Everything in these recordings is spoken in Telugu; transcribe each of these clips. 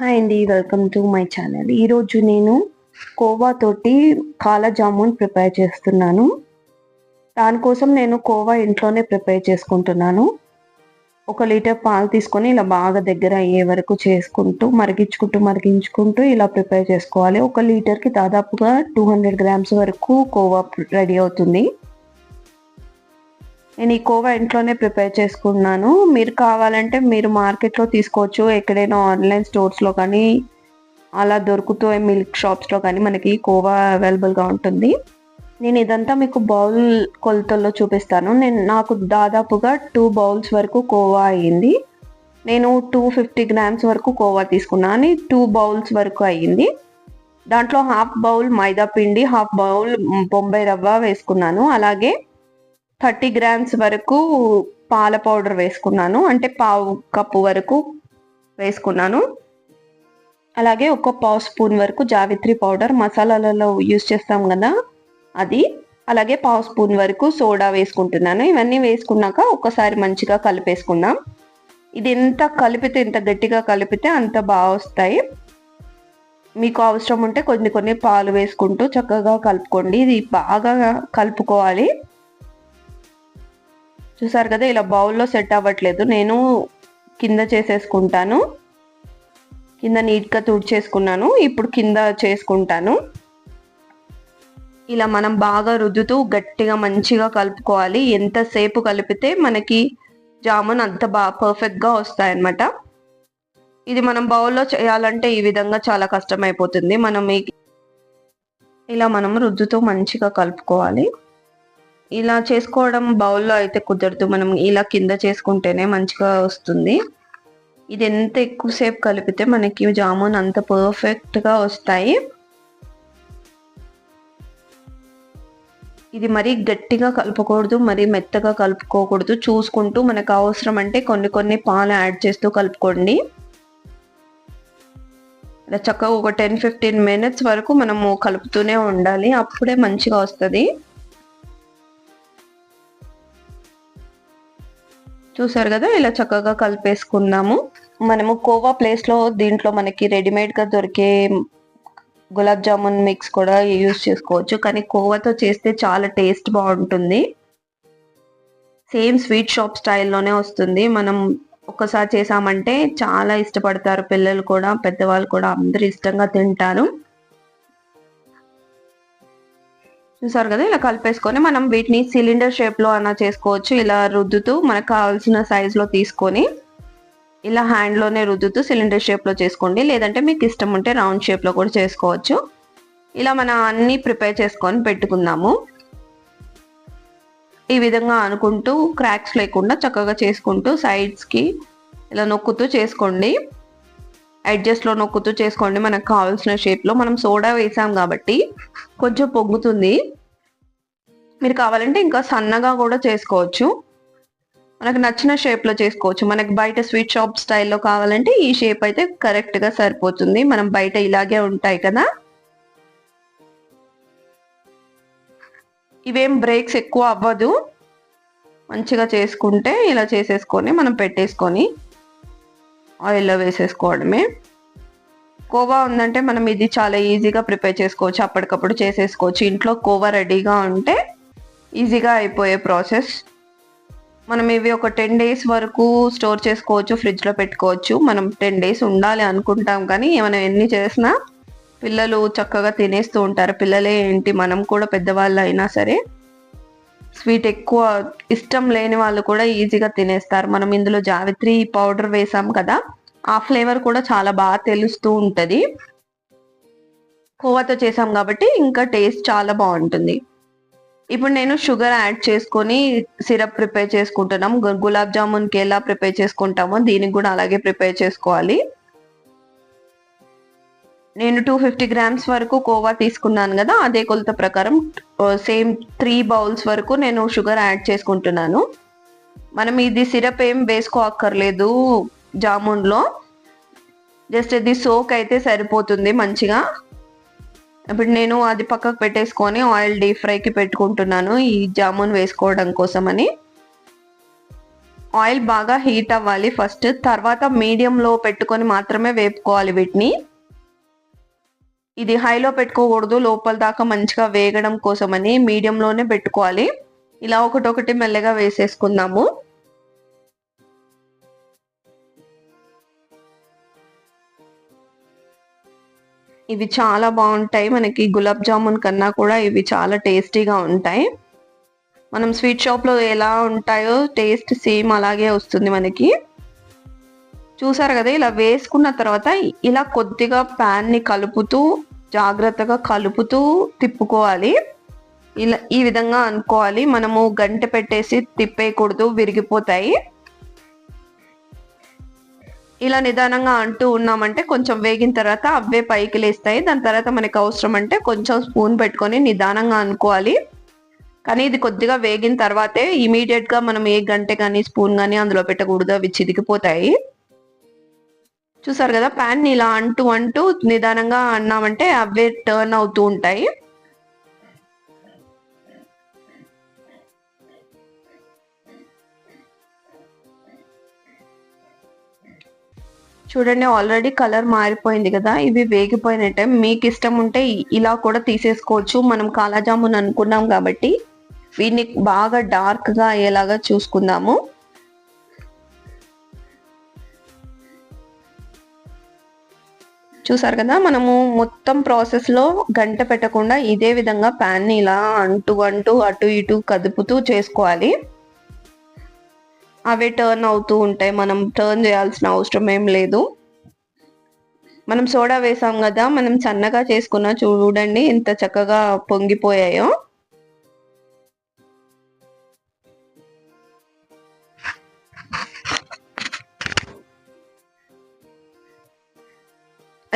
హాయ్ అండి వెల్కమ్ టు మై ఛానల్ ఈరోజు నేను కోవా తోటి కాలా జామున్ ప్రిపేర్ చేస్తున్నాను. దానికోసం నేను కోవా ఇంట్లోనే ప్రిపేర్ చేసుకుంటున్నాను. ఒక లీటర్ పాలు తీసుకొని ఇలా బాగా దగ్గర అయ్యే వరకు చేసుకుంటూ మరిగించుకుంటూ మరిగించుకుంటూ ఇలా ప్రిపేర్ చేసుకోవాలి. ఒక లీటర్కి దాదాపుగా టూ హండ్రెడ్ గ్రామ్స్ వరకు కోవా రెడీ అవుతుంది. నేను ఈ కోవా ఇంట్లోనే ప్రిపేర్ చేసుకున్నాను. మీరు కావాలంటే మీరు మార్కెట్లో తీసుకోవచ్చు. ఎక్కడైనా ఆన్లైన్ స్టోర్స్లో కానీ అలా దొరుకుతూ మిల్క్ షాప్స్లో కానీ మనకి కోవా అవైలబుల్గా ఉంటుంది. నేను ఇదంతా మీకు బౌల్ కొలతల్లో చూపిస్తాను. నేను నాకు దాదాపుగా టూ బౌల్స్ వరకు కోవా అయ్యింది. నేను టూ ఫిఫ్టీ గ్రామ్స్ వరకు కోవా తీసుకున్నాను టూ బౌల్స్ వరకు అయ్యింది. దాంట్లో హాఫ్ బౌల్ మైదా పిండి హాఫ్ బౌల్ బొంబాయి రవ్వ వేసుకున్నాను. అలాగే థర్టీ గ్రామ్స్ వరకు పాల పౌడర్ వేసుకున్నాను. అంటే పావు కప్పు వరకు వేసుకున్నాను. అలాగే ఒక పావు స్పూన్ వరకు జావిత్రి పౌడర్ మసాలాలలో యూజ్ చేస్తాం కదా అది. అలాగే పావు స్పూన్ వరకు సోడా వేసుకుంటున్నాను. ఇవన్నీ వేసుకున్నాక ఒకసారి మంచిగా కలిపేసుకుందాం. ఇది ఎంత కలిపితే ఎంత గట్టిగా కలిపితే అంత బాగా వస్తాయి. మీకు అవసరం ఉంటే కొన్ని కొన్ని పాలు వేసుకుంటూ చక్కగా కలుపుకోండి. ఇది బాగా కలుపుకోవాలి. చూసారు కదా ఇలా బౌల్లో సెట్ అవ్వట్లేదు. నేను కింద చేసేసుకుంటాను. కింద నీట్గా తుడిచేసుకున్నాను. ఇప్పుడు కింద చేసుకుంటాను. ఇలా మనం బాగా రుద్దుతూ గట్టిగా మంచిగా కలుపుకోవాలి. ఎంతసేపు కలిపితే మనకి జామున్ అంత బాగా పర్ఫెక్ట్గా వస్తాయన్నమాట. ఇది మనం బౌల్లో చేయాలంటే ఈ విధంగా చాలా కష్టం అయిపోతుంది మనం ఇలా మనం రుద్దుతూ మంచిగా కలుపుకోవాలి. ఇలా చేసుకోవడం బౌల్లో అయితే కుదరదు. మనం ఇలా కింద చేసుకుంటేనే మంచిగా వస్తుంది. ఇది ఎంత ఎక్కువసేపు కలిపితే మనకి జామున్ అంత పర్ఫెక్ట్గా వస్తాయి. ఇది మరీ గట్టిగా కలుపుకూడదు మరీ మెత్తగా కలుపుకోకూడదు. చూసుకుంటూ మనకు అవసరం అంటే కొన్ని కొన్ని పాలు యాడ్ చేస్తూ కలుపుకోండి. ఇలా చక్కగా ఒక టెన్ ఫిఫ్టీన్ మినిట్స్ వరకు మనము కలుపుతూనే ఉండాలి. అప్పుడే మంచిగా వస్తుంది. చూసారు కదా ఇలా చక్కగా కలిపేసుకుందాము మనము కోవా ప్లేస్లో దీంట్లో మనకి రెడీమేడ్గా దొరికే గులాబ్ జామున్ మిక్స్ కూడా యూస్ చేసుకోవచ్చు. కానీ కోవాతో చేస్తే చాలా టేస్ట్ బాగుంటుంది. సేమ్ స్వీట్ షాప్ స్టైల్లోనే వస్తుంది. మనం ఒక్కసారి చేసామంటే చాలా ఇష్టపడతారు పిల్లలు కూడా పెద్దవాళ్ళు కూడా అందరు ఇష్టంగా తింటారు. చూసారు కదా ఇలా కలిపేసుకొని మనం వీటిని సిలిండర్ షేప్లో అన్నా చేసుకోవచ్చు. ఇలా రుద్దుతూ మనకు కావాల్సిన సైజ్లో తీసుకొని ఇలా హ్యాండ్లోనే రుద్దుతూ సిలిండర్ షేప్లో చేసుకోండి. లేదంటే మీకు ఇష్టం ఉంటే రౌండ్ షేప్లో కూడా చేసుకోవచ్చు. ఇలా మనం అన్ని ప్రిపేర్ చేసుకొని పెట్టుకుందాము. ఈ విధంగా అనుకుంటూ క్రాక్స్ లేకుండా చక్కగా చేసుకుంటూ సైడ్స్కి ఇలా నొక్కుతూ చేసుకోండి. అడ్జస్ట్లో నొక్కుతూ చేసుకోండి. మనకు కావాల్సిన షేప్లో మనం సోడా వేసాం కాబట్టి కొంచెం పొంగుతుంది. మీరు కావాలంటే ఇంకా సన్నగా కూడా చేసుకోవచ్చు. మనకు నచ్చిన షేప్లో చేసుకోవచ్చు. మనకి బయట స్వీట్ షాప్ స్టైల్లో కావాలంటే ఈ షేప్ అయితే కరెక్ట్గా సరిపోతుంది. మనం బయట ఇలాగే ఉంటాయి కదా. ఇవేం బ్రేక్స్ ఎక్కువ అవ్వదు. మంచిగా చేసుకుంటే ఇలా చేసేసుకొని మనం పెట్టేసుకొని ఆయిల్లో వేసేసుకోవడమే. కోవా ఉందంటే మనం ఇది చాలా ఈజీగా ప్రిపేర్ చేసుకోవచ్చు. అప్పటికప్పుడు చేసేసుకోవచ్చు. ఇంట్లో కోవా రెడీగా ఉంటే ఈజీగా అయిపోయే ప్రాసెస్. మనం ఇవి ఒక టెన్ డేస్ వరకు స్టోర్ చేసుకోవచ్చు ఫ్రిడ్జ్లో పెట్టుకోవచ్చు. మనం టెన్ డేస్ ఉండాలి అనుకుంటాం కానీ మనం ఎన్ని చేసినా పిల్లలు చక్కగా తినేస్తూ ఉంటారు. పిల్లలే ఏంటి? మనం కూడా పెద్దవాళ్ళు అయినా సరే స్వీట్ ఎక్కువ ఇష్టం లేని వాళ్ళు కూడా ఈజీగా తినేస్తారు. మనం ఇందులో జావిత్రి పౌడర్ వేసాం కదా ఆ ఫ్లేవర్ కూడా చాలా బాగా తెలుస్తూ ఉంటుంది. కోవాతో చేసాం కాబట్టి ఇంకా టేస్ట్ చాలా బాగుంటుంది. ఇప్పుడు నేను షుగర్ యాడ్ చేసుకొని సిరప్ ప్రిపేర్ చేసుకుంటున్నాం. గులాబ్ జామున్కి ఎలా ప్రిపేర్ చేసుకుంటామో దీనికి కూడా అలాగే ప్రిపేర్ చేసుకోవాలి. నేను టూ ఫిఫ్టీ గ్రామ్స్ వరకు కోవా తీసుకున్నాను కదా అదే కొలత ప్రకారం సేమ్ త్రీ బౌల్స్ వరకు నేను షుగర్ యాడ్ చేసుకుంటున్నాను. మనం ఇది సిరప్ ఏం వేసుకోక్కర్లేదు జామున్లో. జస్ట్ ఇది సోక్ అయితే సరిపోతుంది మంచిగా. ఇప్పుడు నేను అది పక్కకు పెట్టేసుకొని ఆయిల్ డీప్ ఫ్రైకి పెట్టుకుంటున్నాను ఈ జామున్ వేసుకోవడం కోసమని. ఆయిల్ బాగా హీట్ అవ్వాలి ఫస్ట్ తర్వాత మీడియంలో పెట్టుకొని మాత్రమే వేపుకోవాలి వీటిని. ఇది హైలో పెట్టుకోకూడదు లోపల దాకా మంచిగా వేగడం కోసమని మీడియంలోనే పెట్టుకోవాలి. ఇలా ఒకటొకటి మెల్లగా వేసేసుకుందాము. ఇవి చాలా బాగుంటాయి. మనకి గులాబ్ జామున్ కన్నా కూడా ఇవి చాలా టేస్టీగా ఉంటాయి. మనం స్వీట్ షాప్లో ఎలా ఉంటాయో టేస్ట్ సేమ్ అలాగే వస్తుంది మనకి. చూసారు కదా ఇలా వేసుకున్న తర్వాత ఇలా కొద్దిగా ప్యాన్ని కలుపుతూ జాగ్రత్తగా కలుపుతూ తిప్పుకోవాలి. ఇలా ఈ విధంగా అనుకోవాలి. మనము గంట పెట్టేసి తిప్పేయకూడదు విరిగిపోతాయి. ఇలా నిదానంగా అంటూ ఉన్నామంటే కొంచెం వేగిన తర్వాత అవే పైకి లేస్తాయి. దాని తర్వాత మనకి అవసరం అంటే కొంచెం స్పూన్ పెట్టుకొని నిదానంగా అనుకోవాలి. కానీ ఇది కొద్దిగా వేగిన తర్వాతే ఇమీడియట్గా మనం ఏ గంటె కానీ స్పూన్ కానీ అందులో పెట్టకూడదు. అవి చిదికిపోతాయి చూసారు కదా ప్యాన్ ఇలా అంటూ అంటూ నిదానంగా అన్నామంటే అవే టర్న్ అవుతూ ఉంటాయి. చూడండి ఆల్రెడీ కలర్ మారిపోయింది కదా ఇవి వేగిపోయినట్టే. మీకు ఇష్టం ఉంటే ఇలా కూడా తీసేసుకోవచ్చు. మనం కాలాజామున్ అనుకున్నాం కాబట్టి వీటిని బాగా డార్క్గా అయ్యేలాగా చూసుకుందాము. చూసారు కదా మనము మొత్తం ప్రాసెస్లో గంట పెట్టకుండా ఇదే విధంగా ప్యాన్ని ఇలా అంటూ అంటూ అటు ఇటు కదుపుతూ చేసుకోవాలి. అవే టర్న్ అవుతూ ఉంటాయి. మనం టర్న్ చేయాల్సిన అవసరం ఏం లేదు. మనం సోడా వేసాం కదా మనం సన్నగా చేసుకున్న చూడండి ఎంత చక్కగా పొంగిపోయాయో.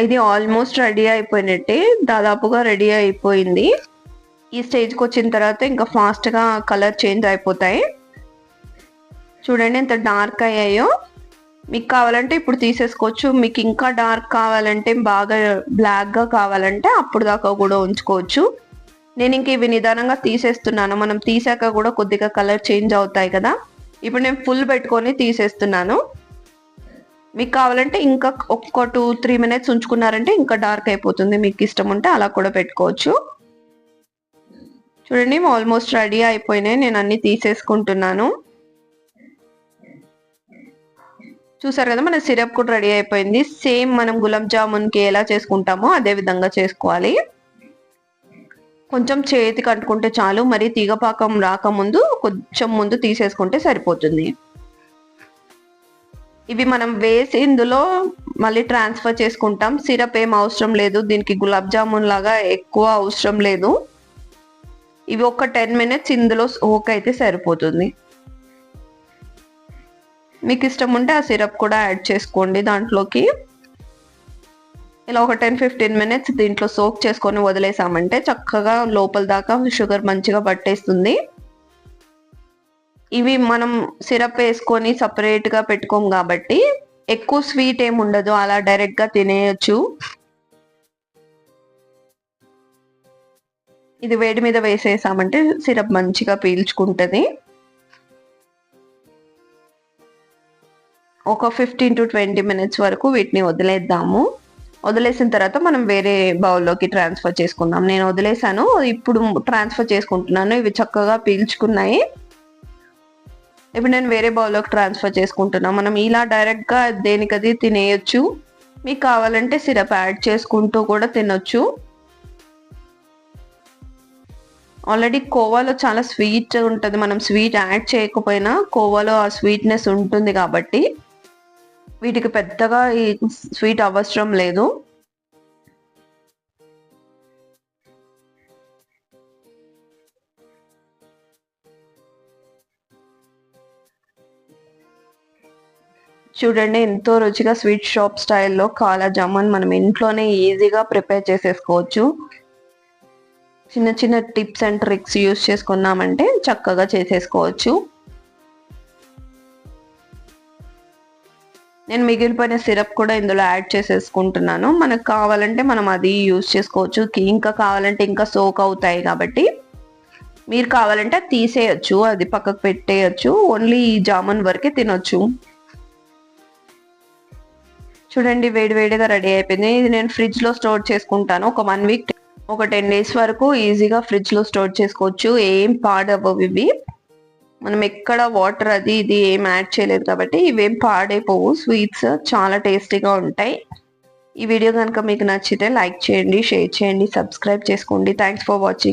ఇది ఆల్మోస్ట్ రెడీ అయిపోయినట్టే. దాదాపుగా రెడీ అయిపోయింది. ఈ స్టేజ్కి వచ్చిన తర్వాత ఇంకా ఫాస్ట్గా కలర్ చేంజ్ అయిపోతాయి. చూడండి ఎంత డార్క్ అయ్యాయో. మీకు కావాలంటే ఇప్పుడు తీసేసుకోవచ్చు. మీకు ఇంకా డార్క్ కావాలంటే బాగా బ్లాక్గా కావాలంటే అప్పుడు దాకా కూడా ఉంచుకోవచ్చు. నేను ఇంక ఇవి నిదానంగా తీసేస్తున్నాను. మనం తీసాక కూడా కొద్దిగా కలర్ చేంజ్ అవుతాయి కదా. ఇప్పుడు నేను ఫుల్ పెట్టుకొని తీసేస్తున్నాను. మీకు కావాలంటే ఇంకా ఒక్క టూ త్రీ మినిట్స్ ఉంచుకున్నారంటే ఇంకా డార్క్ అయిపోతుంది. మీకు ఇష్టం ఉంటే అలా కూడా పెట్టుకోవచ్చు. చూడండి ఆల్మోస్ట్ రెడీ అయిపోయినాయి. నేను అన్ని తీసేసుకుంటున్నాను. చూసారు కదా మన సిరప్ కూడా రెడీ అయిపోయింది. సేమ్ మనం గులాబ్ జామున్కి ఎలా చేసుకుంటామో అదే విధంగా చేసుకోవాలి. కొంచెం చేతికి అంటుకుంటే చాలు మరి తీగపాకం రాకముందు కొంచెం ముందు తీసేసుకుంటే సరిపోతుంది. ఇవి మనం వేసి ఇందులో మళ్ళీ ట్రాన్స్ఫర్ చేసుకుంటాం. సిరప్ ఏం అవసరం లేదు. దీనికి గులాబ్ జామున్ లాగా ఎక్కువ అవసరం లేదు. ఇవి ఒక టెన్ మినిట్స్ ఇందులో సోక్ అయితే సరిపోతుంది. మీకు ఇష్టం ఉంటే ఆ సిరప్ కూడా యాడ్ చేసుకోండి దాంట్లోకి. ఇలా ఒక టెన్ ఫిఫ్టీన్ మినిట్స్ దీంట్లో సోక్ చేసుకొని వదిలేసామంటే చక్కగా లోపల దాకా షుగర్ మంచిగా పట్టేస్తుంది. ఇవి మనం సిరప్ వేసుకొని సపరేట్గా పెట్టుకోం కాబట్టి ఎక్కువ స్వీట్ ఏమి ఉండదు. అలా డైరెక్ట్గా తినేయచ్చు. ఇది వేడి మీద వేసేసామంటే సిరప్ మంచిగా పీల్చుకుంటుంది. ఒక ఫిఫ్టీన్ టు ట్వంటీ మినిట్స్ వరకు వీటిని వదిలేద్దాము. వదిలేసిన తర్వాత మనం వేరే బౌల్లోకి ట్రాన్స్ఫర్ చేసుకుందాం. నేను వదిలేసాను. ఇప్పుడు ట్రాన్స్ఫర్ చేసుకుంటున్నాను. ఇవి చక్కగా పీల్చుకున్నాయి. ఇప్పుడు నేను వేరే బౌల్లోకి ట్రాన్స్ఫర్ చేసుకుంటున్నా. మనం ఇలా డైరెక్ట్గా దేనికది తినేయొచ్చు. మీకు కావాలంటే సిరప్ యాడ్ చేసుకుంటూ కూడా తినొచ్చు. ఆల్రెడీ కోవాలో చాలా స్వీట్ ఉంటుంది. మనం స్వీట్ యాడ్ చేయకపోయినా కోవాలో ఆ స్వీట్నెస్ ఉంటుంది కాబట్టి వీటికి పెద్దగా ఈ స్వీట్ అవసరం లేదు. చూడండి ఎంతో రుచిగా స్వీట్ షాప్ స్టైల్లో కాలా జామున్ మనం ఇంట్లోనే ఈజీగా ప్రిపేర్ చేసేసుకోవచ్చు. చిన్న చిన్న టిప్స్ అండ్ ట్రిక్స్ యూస్ చేసుకున్నామంటే చక్కగా చేసేసుకోవచ్చు. నేను మిగిలిపోయిన సిరప్ కూడా ఇందులో యాడ్ చేసేసుకుంటున్నాను. మనకు కావాలంటే మనం అది యూస్ చేసుకోవచ్చు. ఇంకా కావాలంటే ఇంకా సోక్ అవుతాయి కాబట్టి. మీరు కావాలంటే అది తీసేయచ్చు అది పక్కకు పెట్టేయచ్చు. ఓన్లీ ఈ జామున్ వరకే తినొచ్చు. చూడండి వేడి వేడిగా రెడీ అయిపోయింది. ఇది నేను ఫ్రిడ్జ్లో స్టోర్ చేసుకుంటాను. ఒక వన్ వీక్ ఒక టెన్ డేస్ వరకు ఈజీగా ఫ్రిడ్జ్లో స్టోర్ చేసుకోవచ్చు. ఏం పాడవవు ఇవి. మనం ఎక్కడ వాటర్ అది ఇది ఏం యాడ్ చేయలేదు కాబట్టి ఇవేం పాడైపోవు. స్వీట్స్ చాలా టేస్టీగా ఉంటాయి. ఈ వీడియో కనుక మీకు నచ్చితే లైక్ చేయండి షేర్ చేయండి సబ్స్క్రైబ్ చేసుకోండి. Thanks for watching